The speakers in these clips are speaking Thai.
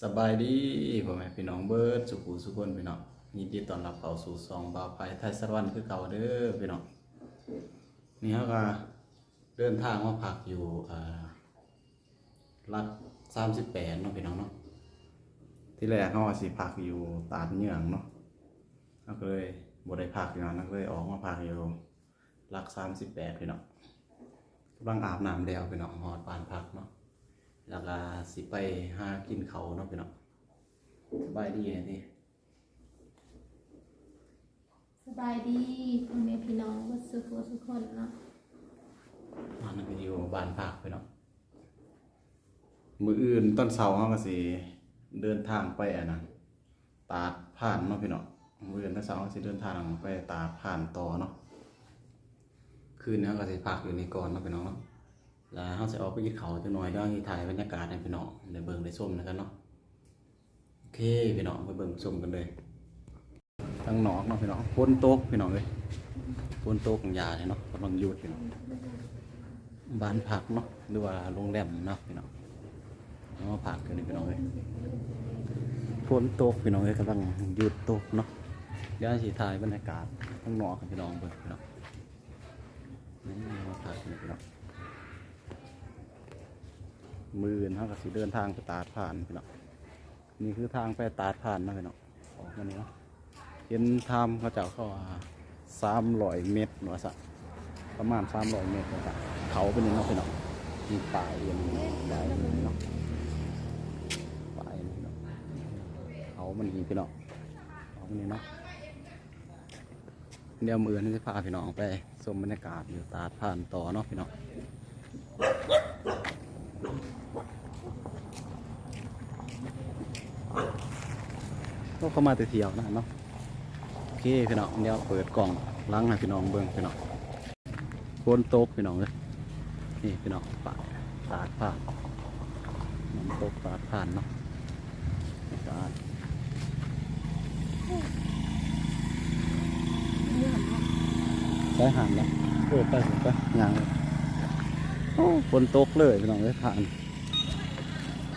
สบายดีพ่อแม่พี่น้องเบิร์ดสุขุสุขคนพี่น้องยินดีต้อนรับเข้าสู่ซองบาไพไทยสวรรค์คือเก่าเด้อพี่น้องนี่เขาก็เดินทางมาพักอยู่รัฐสามสิบแปดเนาะพี่น้องเนาะที่แรกเขาว่าสิพักอยู่ตาดเนืองเนาะเขาก็เลยบ่ได้พักอยู่นั่นเขาก็เลยออกมาพักอยู่รักสามสิบแปดพี่น้องกำลังอาบน้ำแล้วพี่น้องหอดปานพักเนาะ แล้วก็สิไปหากินเขาวเนาะพี่น้องสบายดีไงที่สบายดีพ่อแม่พี่น้องวัดสุขวัดสุขคนเนาะมานั่งกันอยู่บ้านพักพี่น้องมืออื่นต้นเสาร์เขาก็สิเดินทางไปอะนะตาดผ่านเนาะพี่น้องมืออื่นต้นเสาร์เขาสิเดินทางไปตาดผ่านต่อเนาะคืนนี้เขาก็สิพักอยู่นี่ก่อนเนาะพี่น้องเนาะ แล้วเขาจะออกไปกินเขาจังหน่อยเดี๋ยถ่ายบรรยากาศให้พี่น้องในเบิ่งในส้มนะครับเนาะโอเคพี่น้องไปเบิ่งส้มกันเลยทั้งหนอกเนาะพี่น้องฝนตกพี่น้องเลยฝนตกของยาเลยเนาะกำลังหยุดพี่น้องบ้านพักเนาะหรือว่าโรงแรมเนาะพี่น้องเอามาพักกันนี่พี่น้องเลยฝนตกพี่น้องเลยกำลังหยุดตกเนาะเดี๋ยวสีถ่ายบรรยากาศข้างนอกกันพี่น้องเบิ่งพี่น้องนี่มาพักกันพี่น้อง มือเขาก็สิเดินทางไปตาดผ่านพี่น้องนี่คือทางไปตาดผ่านนะพี่น้องออกมาเนาะเห็นทำเขาเจ้าเขาสามร้อยเมตรหนอยสะประมาณสามร้อยเมตรน่อยสะเขาเป็นยังไงพี่น้องมีป่าอย่างนี้ป่ายอย่างนี้เนาะป่ายอย่างเนาะเขามันมีพี่น้องเขามันนี่เนาะเดี๋ยวมือนี่จะพาพี่น้องไปชมบรรยากาศอยู่ตาดผ่านต่อเนาะพี่น้อง ก็เข้ามาแต่เที่ยวนะเนาะโอเคพี่น้องเดี๋ยวเปิดกล่องล้างให้พี่น้องเบิ่งพี่น้องโคนโต๊ะพี่น้องเลยนี่พี่น้องปาดปาดผ่านน้ำตกปาดผ่านเนาะปาดใช้หางแล้วเปิดไปเปิไปยางเลยโอ้ฝนตกเลยพี่น้องเลยผ่าน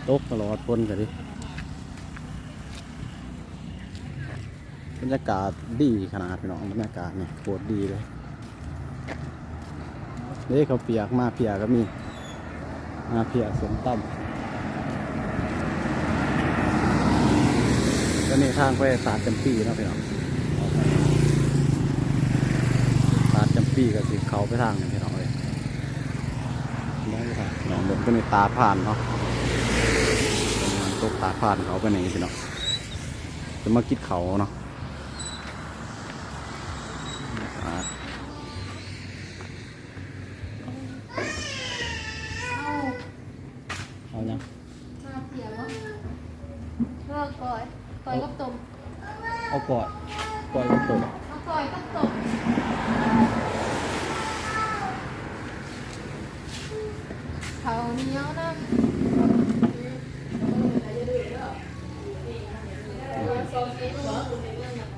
ตกตลอดฝนกันดิ รรยากาศดีขนาดพี่น้องบรรยากาศเนี่ยโคตรดีเลยเด้เขาเปียกมาเปียกก็มี มาเปียกสมตั้มก็นี่ทางไปสาดจำปีนะพี่น้องสาดจำปีก็สิเขาไปทางนี่พี่น้องเลยได้ครับพี่น้องเดินก็นี่ตาผ่านเนาะตกตาผ่านเขาไปไหนพี่น้องจะมากิดเขาเนาะ เอายังมาเสียวะเลิกก่อยก่อยกับต้มเอากอดกอดกับตัวเอาก่อยกับต้มเขาเหนียวนะ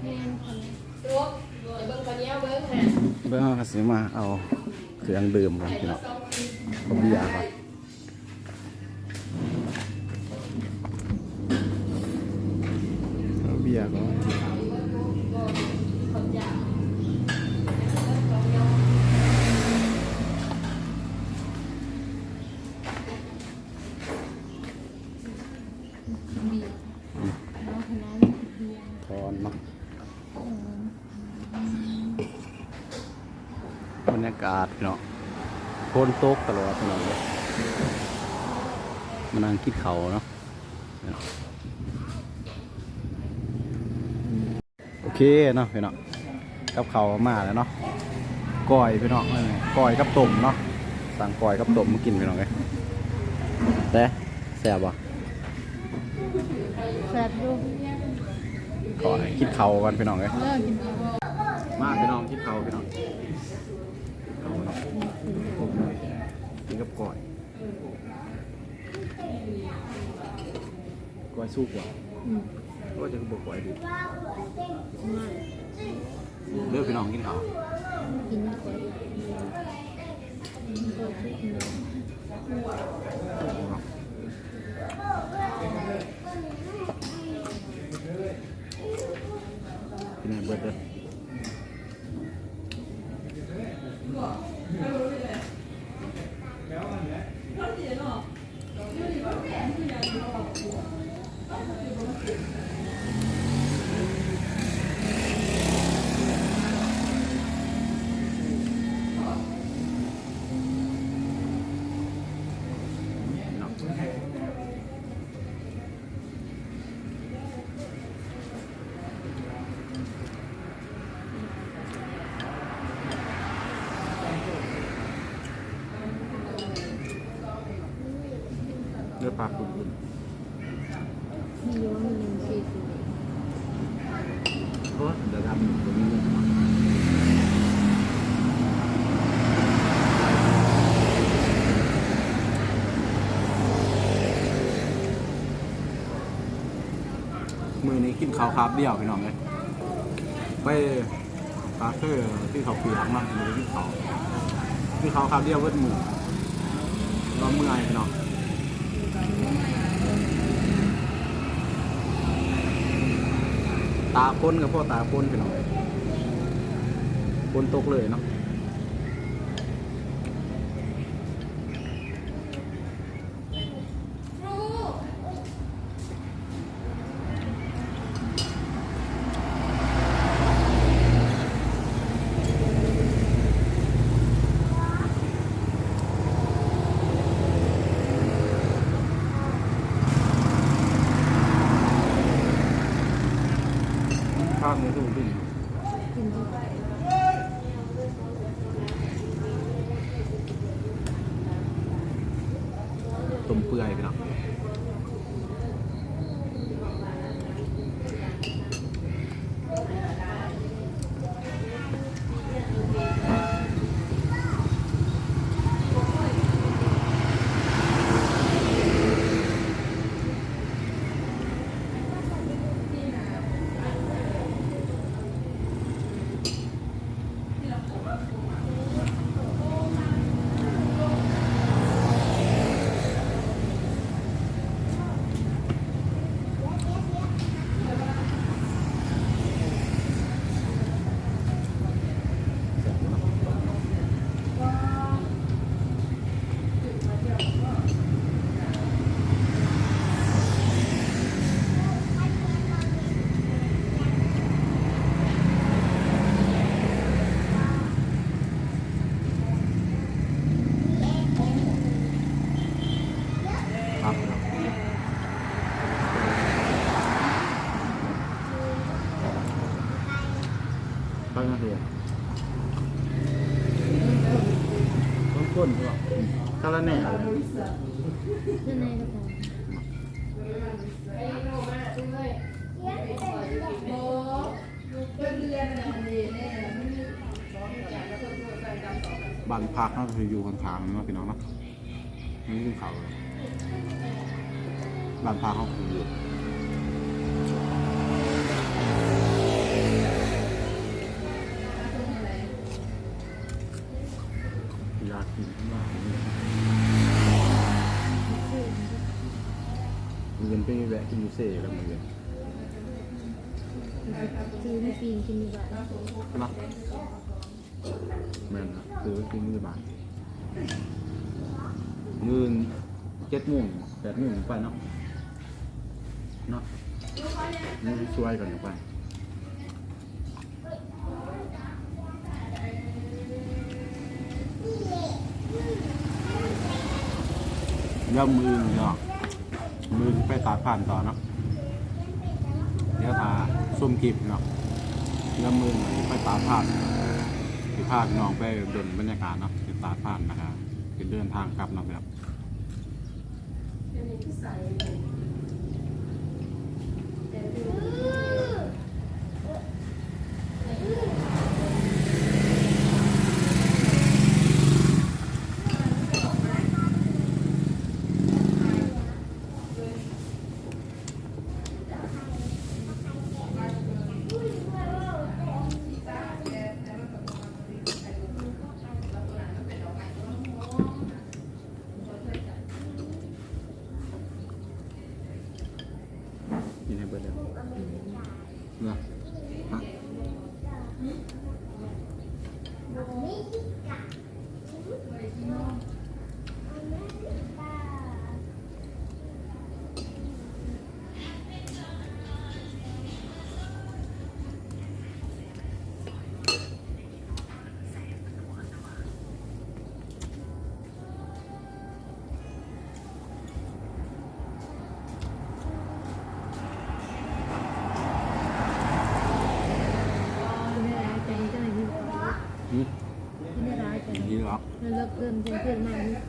แม่นคนนี้เบื้องต้นก็สิมาเอาเครื่องดื่มก่อนพี่น้องเอาเบียร์ก่อนเอาเบียร์ก่อนเบียร์น้องคนนั้นเบียร์ ทอนเนาะบรรยากาศพี่น้องโคนโต๊กตลอดพี่น้องเลยมานั่งคิดเขาเนาะโอเคเนาะพี่เน้องกับเขามาแล้วเนาะก้อยพี่เน้องเออก้อยกับต้มเนาะสั่งก้อยกับต้มมากินพี่เน้องเลยแต่แซ่บบ่ แซ่บดูขอให้คิดเขากันพี่น้องเลยเลิกกินข้าวมาพี่น้องคิดเขาพี่น้องเขาเนาะต้มเลยกินกับก้อยก้อยสู้กว่าอืมก็จะบอกก้อยดีไม่เลือกพี่น้องกินเขาวกินก่อย ๆเพราะว่าเดี๋ยวทำตัวนี้มือนี้กินข้าวคาบเดียวพี่น้องเลยไปปาเคือที่เขาเปียกมากมือที่เขาที่เขาคราบเดียวเวิดหมูร้อนเมื่อยพี่น้อง ตาคนกับพ่อตาคนพี่น้องคนตกเลยเนาะ ข้างนี้ถูกดิ กินที่ ต้มเปื่อยพี่น้องแซ่บอยู่เนาะครับพี่น้องไปมา เถอะต้นก้นด้วยกะละแหน่เพื่อนในกระเป๋าบ้านพักเนาะคืออยู่ข้างๆเนาะพี่น้องเนาะนี่คือเขาบ้านพักเขาคืออยู่ เงินไปแวะกินยูเซ่แล้วมันเงินซื้อไม่ปีนกินดีกว่าเนาะแม่นนะซื้อไว้กินที่บ้านเงินเจ็ดโมงแปดโมงไปเนาะเนาะนี่ช่วยกันไป ย่ามือเนาะมือไปตาดผ่านต่อเนาะเดี๋ยวทาส้มกิบเนาะย่ามือไปตาดผ่านที่พาเน้องไปเดินบรรยากาศเนาะที่ตาดผ่านนะครับเป็นเดินทางกลับเนาะครับกินให้เบิดเดียวเนาะฮ เริ่มเพื่อนเพื่อนมาก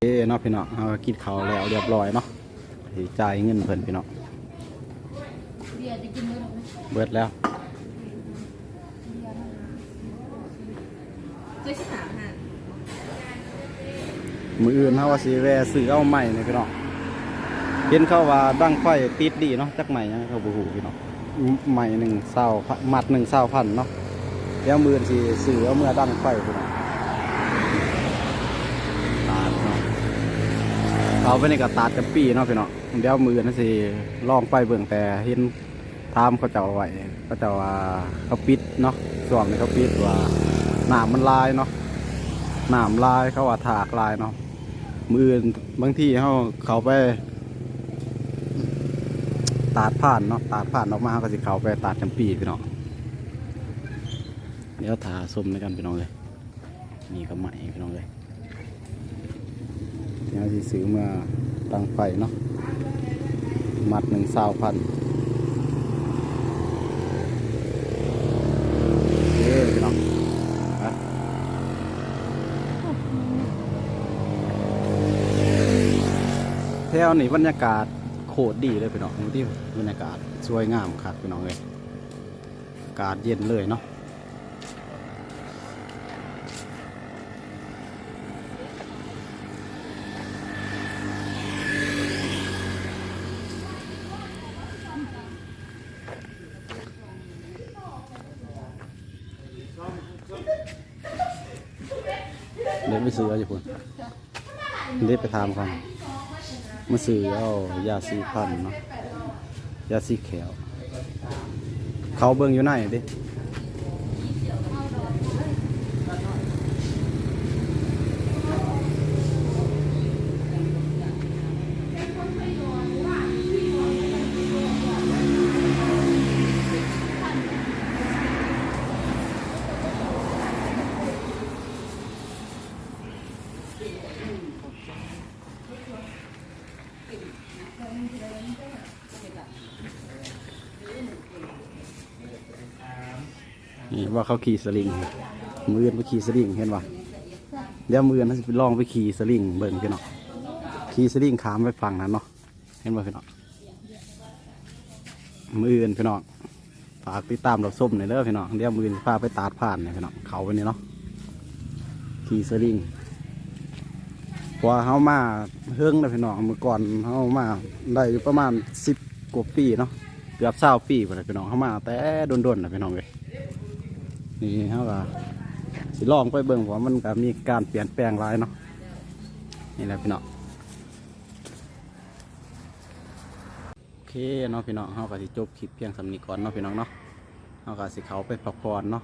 เอ้เนาะพี่น้องเรากินเขาวแล้วเรียบร้อยเนาะสิจ่ายเงินเพิ่นพี่น้องเบียร์จะกินมื้อหรอไหมเบิดแล้ว เจ๊สิถามหามืออื่นเฮาว่าสิแวะซื้อเอาใหม่นี่พี่น้องเห็นเขาว่าดั้งไฟติดดีเนาะจักใหม่ยังเขาบ่ฮู้พี่น้องใหม่หนึ่งเศร้าหมัดหนึ่งเศร้าพันเนาะ เดี๋ยวมืออนสิซื้อเอาเมื่อดังไฟพี่น้องตาดเนาะเขาไปในี่ก็ตาดกับปีเนาะพี่เน้องเดี๋ยวมือนั่นสิลองไปเบิ่งแต่เห็นถามเขาเจ้าไว้เขาเจ้าว่าเขาปิดเนาะช่วงนี้เขาปิดว่าหน้ำมันลายเนาะหน้ำลายเขาว่าถากลายเนาะมือ่นบางที่เขาเขาไปตาดผ่านเนาะตาดผ่านออกมาเขาก็สิเขาไปตาดจำปีพี่เน้อง เดี๋ยวถาส้มด้วยกันพี่น้องเลยนี่ก็ใหม่พี่น้องเลยเดี๋ยวสิซื้อมาตั้งไฟเนาะมัดหนึ่งสาวพันเย้พี่น้องแถวนี้บรรยากาศโคตรดีเลยพี่น้องดูที่บรรยากาศสวยงามครับพี่น้องเลยอากาศเย็นเลยเนาะ ซื้อเอาอยู่พุ่นเดินไปทำกันมาซื้อเอายาสีพันเนาะยาสีแขวเขาเบิ่งอยู่ไหนดิ ว่าเขาขี่สลิงมืออนไปขี่สลิงเห็นปะเดี๋ยวมืออนเขาจะไปลองไปขี่สลิงเบิ่งพี่น้องขี่สลิงขามไปฝั่งนั้นเนาะเห็นปะพี่น้องมืออนพี่น้องฝากติดตามเราส้มหน่อยเด้อพี่น้องเดี๋ยวมืออนพาไปตาดผ่านเนี่ยพี่น้องเขาไปนี่เนาะขี่สลิงพราะว่าเขามาเฮิงเลยพี่น้องเมื่อก่อนเขามาได้ประมาณสิบกว่าปีเนาะเกือบเศร้าปีไปเลยพี่น้องเขามาแต่โดนๆนะพี่น้องเลย นี่เขาก็สิลองไปเบิ่งว่ามันก็มีการเปลี่ยนแปลงหลายเนาะนี่แหละพี่น้องโอเคเนาะพี่น้องเขาก็สิจบคลิปเพียงสำนีก่อนเนาะพี่น้องเนาะเขาก็สิเขาไปพักผ่อนเนาะ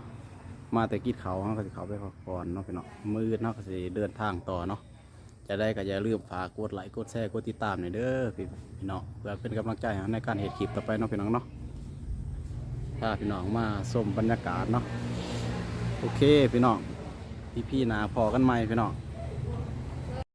มาแต่กิดเขาเขาก็สิเขาไปพักผ่อนเนาะพี่น้องมืดเนาะก็สิเดินทางต่อเนาะจะได้ก็อย่าลืมฝากกดไลค์กดแชร์กดติดตามหน่อยเด้อพี่พี่น้องเพื่อเป็นกำลังใจในการเห็นคลิปต่อไปเนาะพี่น้องเนาะพาพี่น้องมาชมบรรยากาศเนาะ โอเคพี่น้องพี่พี่ๆนาพอกันไหมพี่น้อง